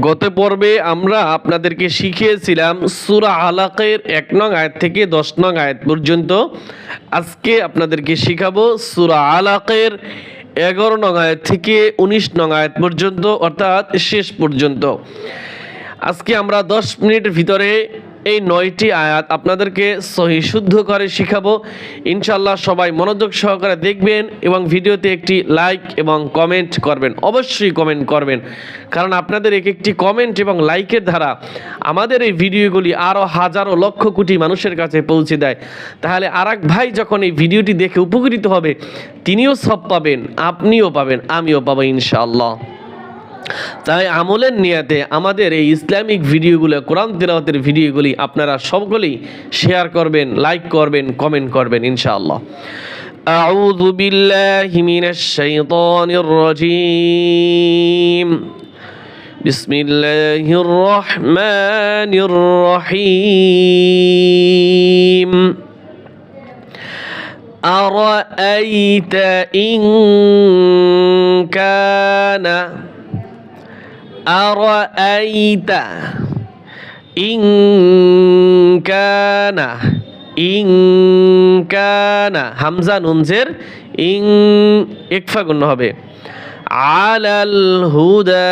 গত পর্বে আমরা আপনাদেরকে শিখিয়েছিলাম সুরা আলাকের এক নং আয়াত থেকে দশ নং আয়াত পর্যন্ত। আজকে আপনাদেরকে শিখাবো সুরা আলাকের এগারো নং আয়াত থেকে উনিশ নং আয়াত পর্যন্ত, অর্থাৎ শেষ পর্যন্ত। আজকে আমরা দশ মিনিটের ভিতরে এই নয়টি আয়াত আপনাদেরকে সহি শুদ্ধ করে শিখাবো। ইনশাল্লাহ সবাই মনোযোগ সহকারে দেখবেন এবং ভিডিওতে একটি লাইক এবং কমেন্ট করবেন। অবশ্যই কমেন্ট করবেন। কারণ আপনাদের এক একটি কমেন্ট এবং লাইকের দ্বারা আমাদের এই ভিডিওগুলি আরও হাজারো লক্ষ কোটি মানুষের কাছে পৌঁছে দেয়। তাহলে আর ভাই যখন এই ভিডিওটি দেখে উপকৃত হবে, তিনিও সব পাবেন, আপনিও পাবেন, আমিও পাবো ইনশাআল্লাহ। তাই আমলের নিয়াতে আমাদের এই ইসলামিক ভিডিওগুলো কোরআন তিলাওয়াতের ভিডিওগুলি আপনারা সবগুলি শেয়ার করবেন লাইক করবেন কমেন্ট করবেন ইনশাআল্লাহ أعوذ بالله من الشيطان الرجيم بسم الله الرحمن الرحيم أرأيت إن كان أرأيت إن كان إن كان হামজা নুনজের ইং ইকফা গুণ হবে আলাল হুদা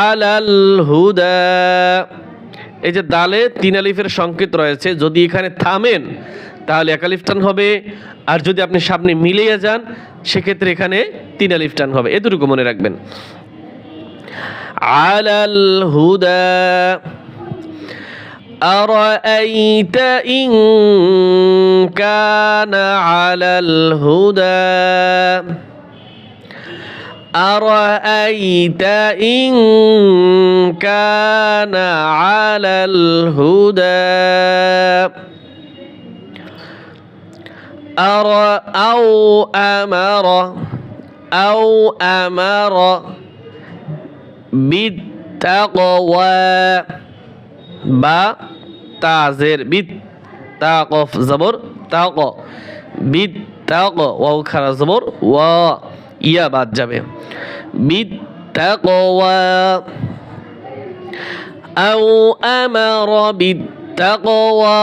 আলাল হুদা এই যে দালে তিন আলিফের সংকেত রয়েছে যদি এখানে থামেন তাহলে এক আলিফ টান হবে আর যদি আপনি সামনে মিলিয়ে যান সেক্ষেত্রে এখানে তিন আলিফ টান হবে এতটুকু মনে রাখবেন على الهدى. أرأيت إن كان على الهدى؟ أرأيت إن كان على الهدى؟ أرى أو أمر أو أمر بالتقوى با تعذير بالتقف زبر تقوى. بالتقوى واو خرا زبر وا يا بعد جابه بالتقوى أو أمر بالتقوى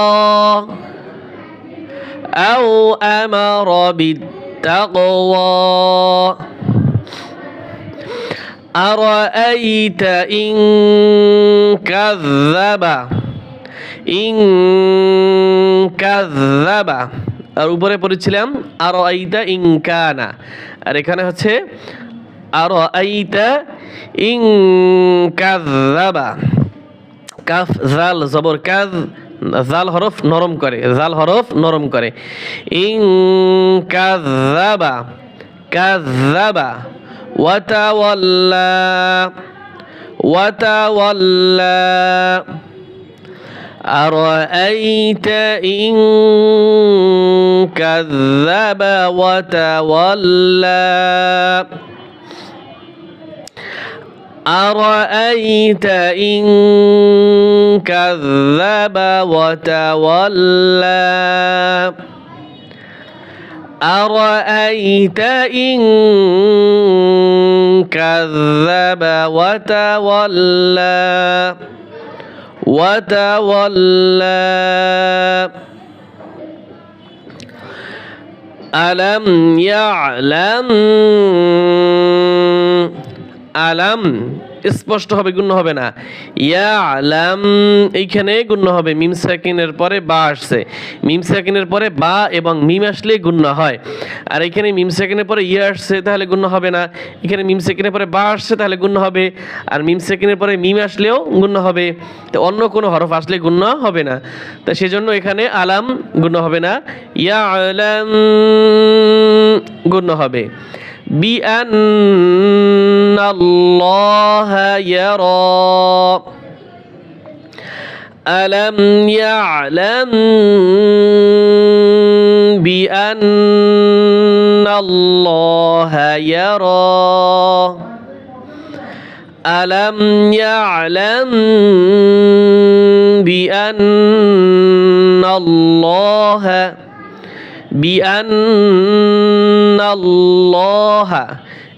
أو أمر بالتقوى أرأيت إن كذب إن كذب আর উপরে পড়েছিলাম আর আইতা ইনকানা আর এখানে হচ্ছে আর আইতা ইন কাযাবা কাফ জাল জবর কাজ জাল হরফ নরম করে জাল হরফ নরম করে ইন কাযাবা কাযাবা وتولى وتولى. أرأيت إن كذب وتولى؟ أرأيت إن كذب وتولى؟ أرأيت إن كذب وتولى؟ وتولى. ألم يعلم؟ ألم স্পষ্ট হবে, গুণ্য হবে না। ইয়া আলাম এইখানে গুণ্য হবে, মিম সাকিনের পরে বা আসছে। মিম সাকিনের পরে বা এবং মিম আসলে গুণ্য হয়। আর এখানে মিম সাকিনের পরে ইয়া আসছে, তাহলে গুণ্য হবে না। এখানে মিম সাকিনের পরে বা আসছে, তাহলে গুণ্য হবে। আর মিম সাকিনের পরে মিম আসলেও গুণ্য হবে। তো অন্য কোনো হরফ আসলে গুণ্য হবে না। তা সেজন্য এখানে আলাম গুণ্য হবে না। ইয়া আলাম গুণ্য হবে। بأن الله يرى. ألم يعلم بأن الله يرى؟ ألم يعلم بأن الله بأن বিআন্নাল্লাহা।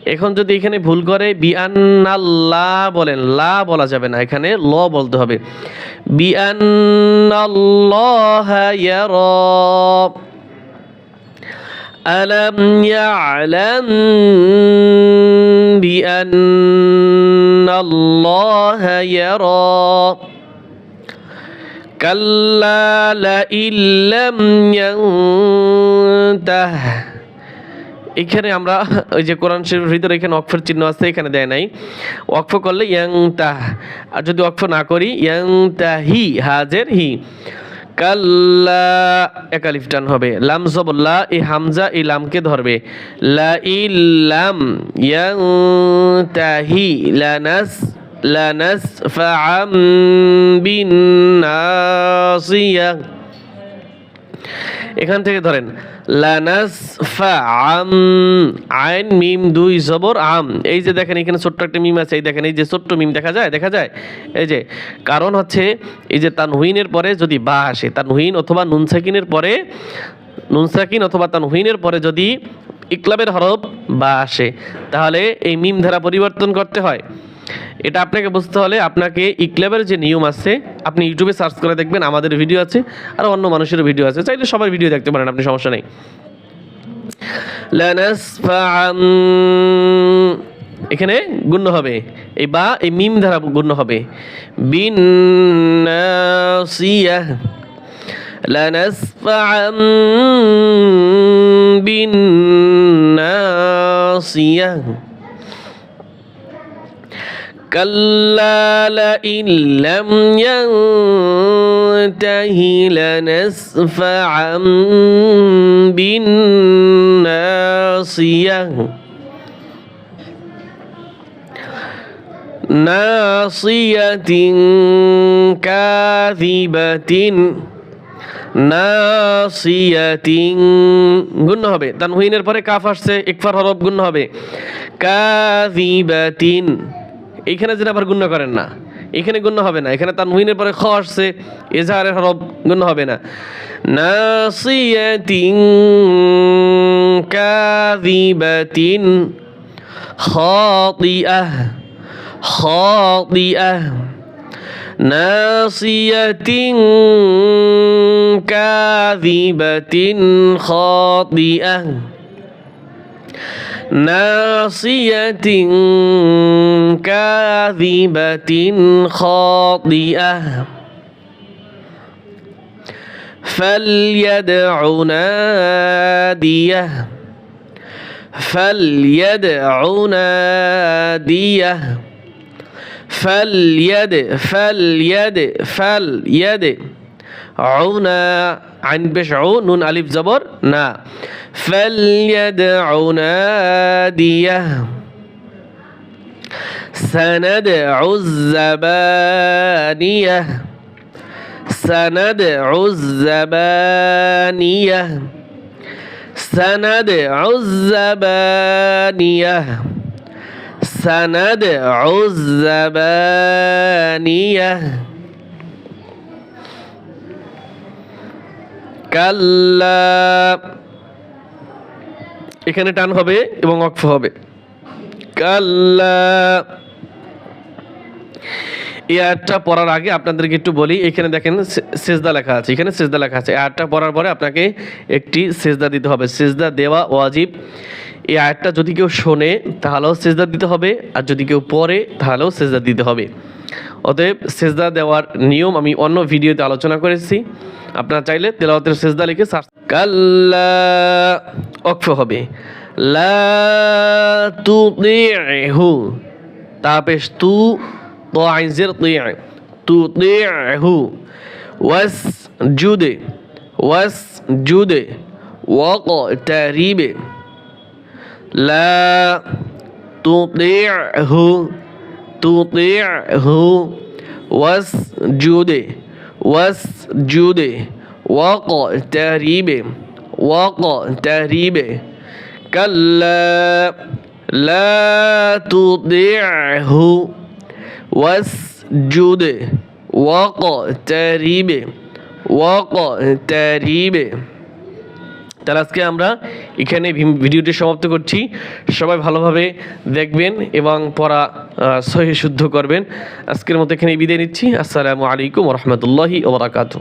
এখন যদি এখানে ভুল করে, বিআন্নাল্লাহ বলেন, লা বলা যাবে না, এখানে ল বলতে হবে। বিআন্নাল্লাহা ইয়ারা। আলাম ইয়ালাম বিআন্নাল্লাহা ইয়ারা। كلا لئن لم ينته এখানে আমরা ওই যে কোরআন শরীফের ভিতরে এখানে অক্ষর চিহ্ন আছে এখানে দেয় নাই অক্ষ করলে ইয়াং তাহ আর যদি অক্ষ না করি ইয়াং তাহি হাজের হি কাল্লা একালিফ টান হবে লাম জবল্লা এই হামজা এই লামকে ধরবে লা ইল্লাম ইয়াং তাহি লানাস বিন নাসিয়া এখান থেকে ধরেন লানাস ফা আম আইন মিম দুই জবর আম। এই যে দেখেন, এখানে ছোট্ট একটা মিম আছে, এই দেখেন, এই যে ছোট্ট মিম, দেখা যায়? দেখা যায়? এই যে, কারণ হচ্ছে, এই যে তানহুইনের পরে যদি বা আসে, তানহুইন অথবা নুনসাকিনের পরে নুনসাকিন অথবা তানহুইনের পরে যদি ইকলাবের হরফ বা আসে, তাহলে এই মিম ধারা পরিবর্তন করতে হয়। এটা আপনাকে বুঝতে হলে আপনাকে ইকলেবের যে নিয়ম আছে, আপনি ইউটিউবে সার্চ করে দেখবেন, আমাদের ভিডিও আছে, আর অন্য মানুষেরও ভিডিও আছে, চাইলে সবার ভিডিও দেখতে পারেন, আপনি সমস্যা নেই। এখানে গুণ্য হবে, এই বা, এই মিম দ্বারা গুণ্য হবে। বিন নাসিয়াহ كلا لئن لم ينته لنسفعا بالناصية ناصية كاذبة নাসিয়াতিং গুণ হবে তানহুইনের পরে কাফ আসছে ইকফার হরফ গুণ হবে কাযিবাতিন এইখানে যেটা আবার গুণ্য করেন না। এখানে গণ্য হবে না। এখানে তার তানভিনের পরে খ আসছে, এজাহারের হরফ গণ্য হবে না। নাসিয়াতিন কাযিবাতিন খাতিআহ খাতিআহ। নাসিয়াতিন কাযিবাতিন খাতিআহ। ناصية كاذبة خاطئة. فليدع ناديه فليدع ناديه. فليد فليد فليد عنا عن بشعو نون ألف زبر نا. فليدع ناديه. سندع الزبانية. سندع الزبانية. سندع الزبانية. سندع الزبانية. কাল্লা। এখানে টান হবে এবং অক্ফ হবে। কাল্লা। এই আয়াতটা পড়ার আগে আপনাদেরকে একটু বলি, এখানে দেখেন সেজদা লেখা আছে, এখানে সেজদা লেখা আছে। আয়াতটা পড়ার পরে আপনাকে একটি সেজদা দিতে হবে। সেজদা দেওয়া ওয়াজিব। এই আয়াতটা যদি কেউ শোনে, তাহলেও সেজদা দিতে হবে, আর যদি কেউ পড়ে, তাহলেও সেজদা দিতে হবে। অতএব সেজদা দেওয়ার নিয়ম আমি অন্য ভিডিওতে আলোচনা করেছি। আপনার চাইলে তেলাওয়াতের সেজদা লিখে সার্চ কাল্লা অক্ষ হবে। লা তু হু তাপেশ তু তো আইনজের তু হু ওয়াস জুদে ওয়াস জুদে ওয়াক তারিবে লা তু হু تطيعه واسجد واسجد واقترب واقترب كلا لا تطيعه واسجد واقترب واقترب তাহলে আজকে আমরা এখানে ভিডিওটি সমাপ্ত করছি। সবাই ভালোভাবে দেখবেন এবং পড়া সহি শুদ্ধ করবেন। আজকের মতো এখানে বিদায় নিচ্ছি। আসসালামু আলাইকুম রহমতুল্লাহি ওবরাকাতু